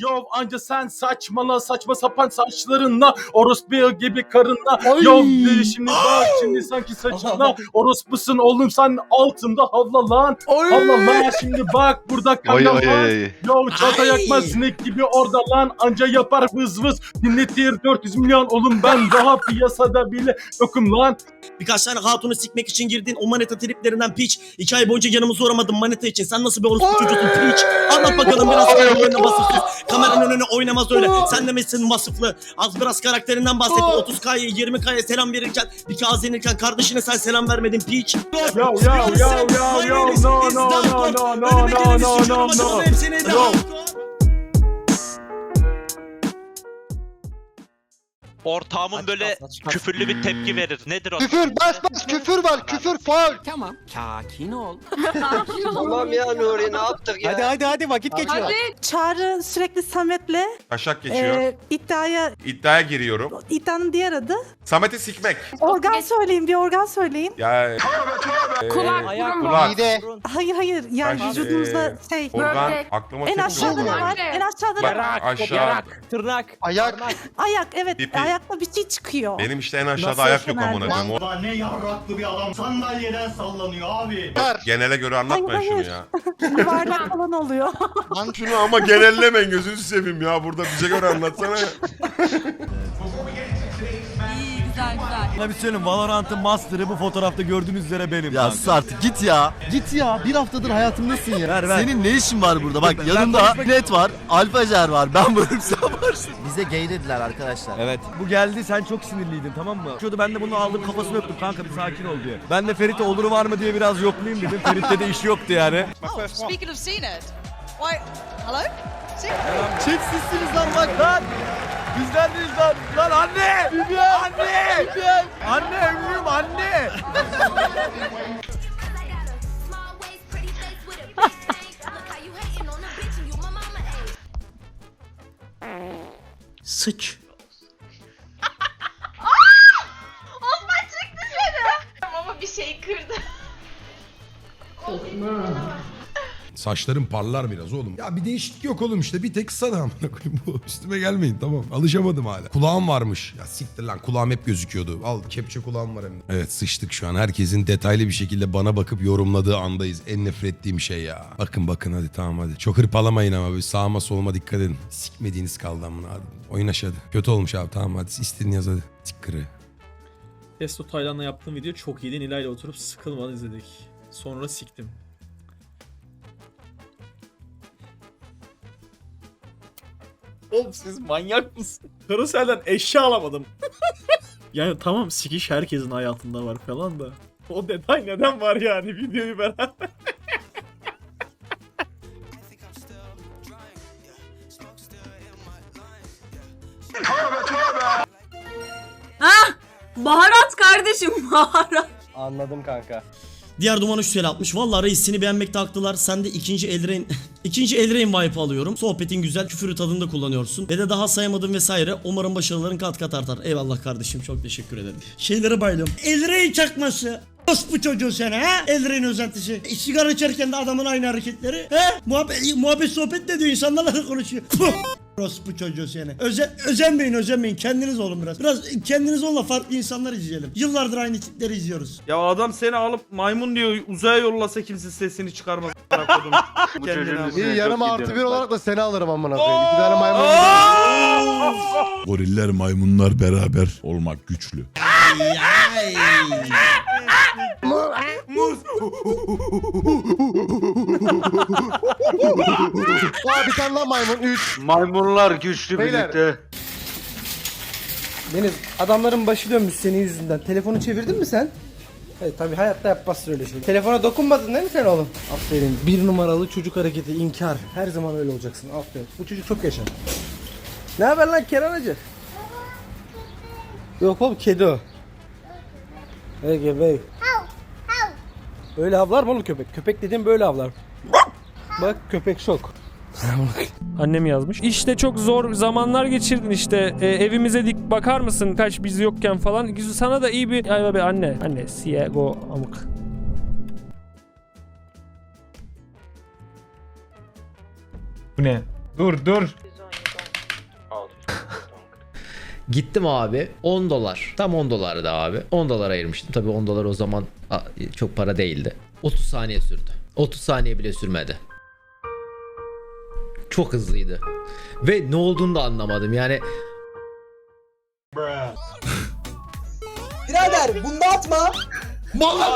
Yo anca sen saçmala saçma sapan saçlarınla orospu gibi karınla Ay. Yo e, şimdi bak şimdi sanki saçınla orospusun oğlum sen altında havla lan Oy. Havla lan şimdi bak burada Oy kamyon oy var oy. Yo çanta Ay. yakmaz sinek gibi orada lan anca yapar vız vız dinletir 400 milyon oğlum ben daha piyasada bile yokum lan Birkaç tane hatunu sikmek için girdin o maneta triplerinden piç. İki ay boyunca yanımızı uğramadın maneta için. Sen nasıl bir orospu çocuğusun piç. Anlat bakalım biraz önüne vasıfsız. Kameranın önüne oynamaz öyle. Sen de misin vasıflı. Az biraz karakterinden bahset. 30K'ya 20K'ya selam verirken bir kağıt yenirken kardeşine sen selam vermedin piç. Yo yo yo yo yo no no no no no no no no no no. Ortağımın böyle küfürlü bir tepki verir. Nedir o? Küfür bas bas küfür var küfür faul. Tamam. Sakin ol. Tamam ya Nuri ne yaptık ya? Hadi hadi hadi vakit geçiyor. Çağrı sürekli Samet'le Taşak geçiyor. e, iddiaya İddiaya giriyorum. iddianın diğer adı. Samet'i sikmek. Organ söyleyin bir organ söyleyin. Ya Kulak, Kulak. burun, Kulak. Mide. Hayır hayır yani Baş- vücudunuzda e, şey organ Böbrek. aklıma en tek aşağıda ne var? En aşağıda ne var? aşağı. Tırnak. Ayak. Ayak evet Pipi. Ayakta bir şey çıkıyor. Benim işte en aşağıda Nasıl ayak yok yaşanan amına koyayım. O- Ne yarraklı bir adam sandalyeden sallanıyor abi. Genele göre anlatmayın Hayır, şunu hayır. ya. Yuvarlak falan oluyor. Lan Şunu ama genellemeyin gözünüzü seveyim ya. Burada bize göre anlatsana ya. Sana bir söyleyeyim Valorant'ın master'ı bu fotoğrafta gördüğünüz üzere benim. Ya sus artık git ya. Git ya. Bir haftadır hayatımdasın ya. Ver, ver. Senin ne işin var burada? Bak Ben yanında konuşmak- net var. Alfajer var. Ben varım sen varsın. Bize gay dediler arkadaşlar. Evet. Bu geldi sen çok sinirliydin tamam mı? Şurada ben de bunu aldım kafasını öptüm kanka bir sakin ol diye. Ben de Ferit'e oluru var mı diye biraz yoklayayım dedim. Ferit'te de iş yoktu yani. Oh, speaking of seen it. Why? Hello? Çek sizsiniz lan bak lan. Bizden değiliz lan. Lan anne. Anne. Anne ömrüm anne. Sıç. Osman çıktı dışarı. Ama bir şey kırdı. Saçlarım parlar biraz oğlum. Ya bir değişiklik yok oğlum işte bir tek kısa da amına koyayım bu. Üstüme gelmeyin tamam. Alışamadım hala. Kulağım varmış. Ya siktir lan kulağım hep gözüküyordu. Al kepçe kulağım var hem de. Evet sıçtık şu an. Herkesin detaylı bir şekilde bana bakıp yorumladığı andayız. En nefret ettiğim şey ya. Bakın bakın hadi tamam hadi. Çok hırpalamayın ama bir sağıma soluma dikkat edin. Sikmediğiniz kaldı amına. Oyun aşağı. Kötü olmuş abi tamam hadi. İstediğin yaz hadi. Sikkırı. Testo Taylan'la yaptığım video çok iyiydi. Nilay'la oturup sıkılmadan izledik. Sonra siktim. Oğlum siz manyak mısın? Karusel'den eşya alamadım. yani tamam sikiş herkesin hayatında var falan da. O detay neden var yani videoyu beraber? Baharat kardeşim baharat. Anladım kanka. Diğer duman 3 atmış. Vallahi reis beğenmekte haklılar. Sen de ikinci Eldrain ikinci Eldrain vibe alıyorum. Sohbetin güzel, küfürü tadında kullanıyorsun. Ve de daha sayamadım vesaire. Umarım başarıların kat kat artar. Eyvallah kardeşim çok teşekkür ederim. Şeylere bayılıyorum. Eldrain çakması. bu çocuğu sen ha? Eldrain özentisi. E, sigara içerken de adamın aynı hareketleri. He? Muhabbet, muhabbet sohbet de diyor insanlarla konuşuyor. Bu çocuğu seni. Özen, özenmeyin özenmeyin. Kendiniz olun biraz. Biraz kendiniz olun da farklı insanlar izleyelim. Yıllardır aynı tipleri izliyoruz. Ya adam seni alıp maymun diyor uzaya yollasa kimse sesini çıkarmaz. Bu çocuğun İyi yanıma artı bir olarak da seni alırım amına koyayım. İki tane maymun. Goriller maymunlar beraber olmak güçlü. Yay. Aa bir tane daha maymun. Üç. Maymunlar güçlü Beyler. birlikte. Deniz adamların başı dönmüş senin yüzünden. Telefonu çevirdin mi sen? Evet tabi hayatta yapmazsın öyle şey. Telefona dokunmadın değil mi sen oğlum? Aferin. Bir numaralı çocuk hareketi inkar. Her zaman öyle olacaksın. Aferin. Bu çocuk çok yaşar. Ne haber lan Kenan Hacı? Yok oğlum kedi o. Ege bey. Böyle avlar mı oğlum köpek? Köpek dediğim böyle avlar. Bak köpek şok. Annem yazmış. İşte çok zor zamanlar geçirdin işte. E, evimize dik bakar mısın kaç biz yokken falan. Sana da iyi bir ay be anne. Anne Siego amık. Bu ne? Dur dur. Gittim abi 10 dolar. Tam 10 dolardı abi. 10 dolar ayırmıştım. Tabii 10 dolar o zaman çok para değildi. 30 saniye sürdü. 30 saniye bile sürmedi. Çok hızlıydı. Ve ne olduğunu da anlamadım. Yani Birader bunu da atma.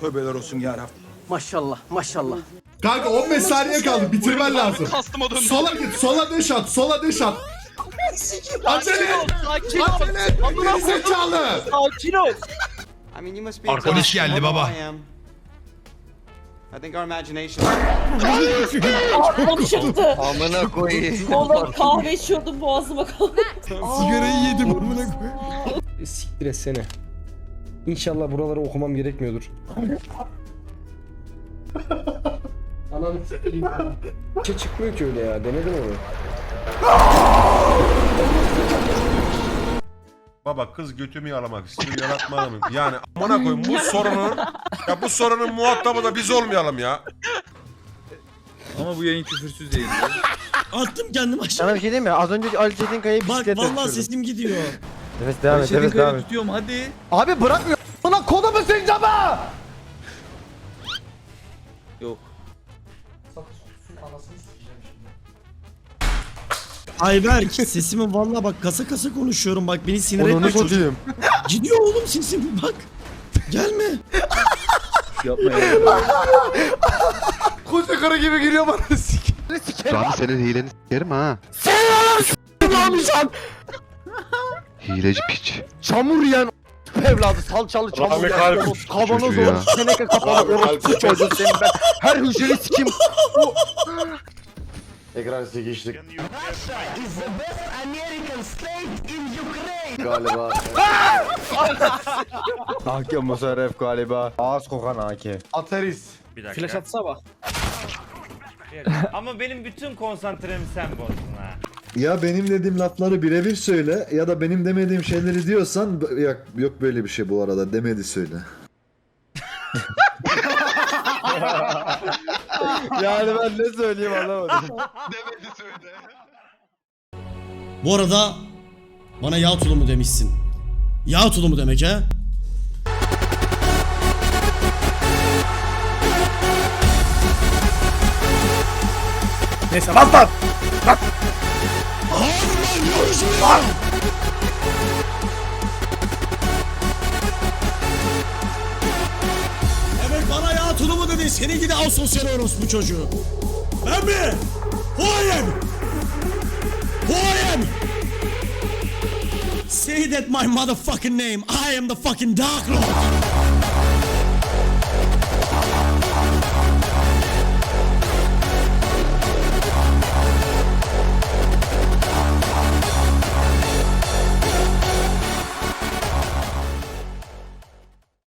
Tövbeler olsun yarabbim. Maşallah maşallah. Kanka 15 saniye kaldı bitirmen lazım. Kastıma döndüm. Sola git sola döş at sola döş at. Acele et. Acele et. Gerizekalı. Sakin ol. Polis geldi baba. Çıktı. Amına koyayım. Oğlum kahve içiyordum boğazıma kaldı. Sigarayı yedim amına koyayım. Siktir etsene. İnşallah buraları okumam gerekmiyordur. Anam şey çıkmıyor ki öyle ya. Denedim onu. Baba kız götümü yalamak istiyor yaratma mı? Yani amına koyayım bu sorunun ya bu sorunun muhatabı da biz olmayalım ya. Ama bu yayın küfürsüz değil. Attım kendimi aşağı. Sana bir şey diyeyim mi? Az önce Ali Çetinkaya'yı Bak bisikletle vallahi düşürdüm. sesim gidiyor. Evet devam et evet devam et. tutuyorum hadi. Abi bırakmıyor. Ulan kodumu sincaba. Yok. Ayberk sesimi vallahi bak kasa kasa konuşuyorum bak beni sinir etme Onu çocuk. satayım. Gidiyor oğlum sesim bak. Gelme. Yapma ya. Koca karı gibi giriyor bana sik. Rami senin hileni s**erim ha. Sen Hileci piç. çamur yiyen evladı salçalı çamur Rami yiyen kalp kavanoz çocuğu olur ya. teneke kapalı orospu çocuğu senin ben her hücreni sikim. Ekran sikiştik. Galiba. Hakem Musarref galiba. Ağız kokan haki. Ateris. Flash atsa bak. Ama benim bütün konsantremi sen bozdun ha. Ya benim dediğim lafları birebir söyle ya da benim demediğim şeyleri diyorsan yok, yok böyle bir şey bu arada demedi söyle. Yani ben ne söyleyeyim anlamadım. Bu arada bana yağ tulumu demişsin. Yağ tulumu demek ha? Neyse bas lan. Dedi. Senin gibi asosyal orospu çocuğu. Ben mi? Who I am? Who I am? Say that my motherfucking name. I am the fucking Dark Lord.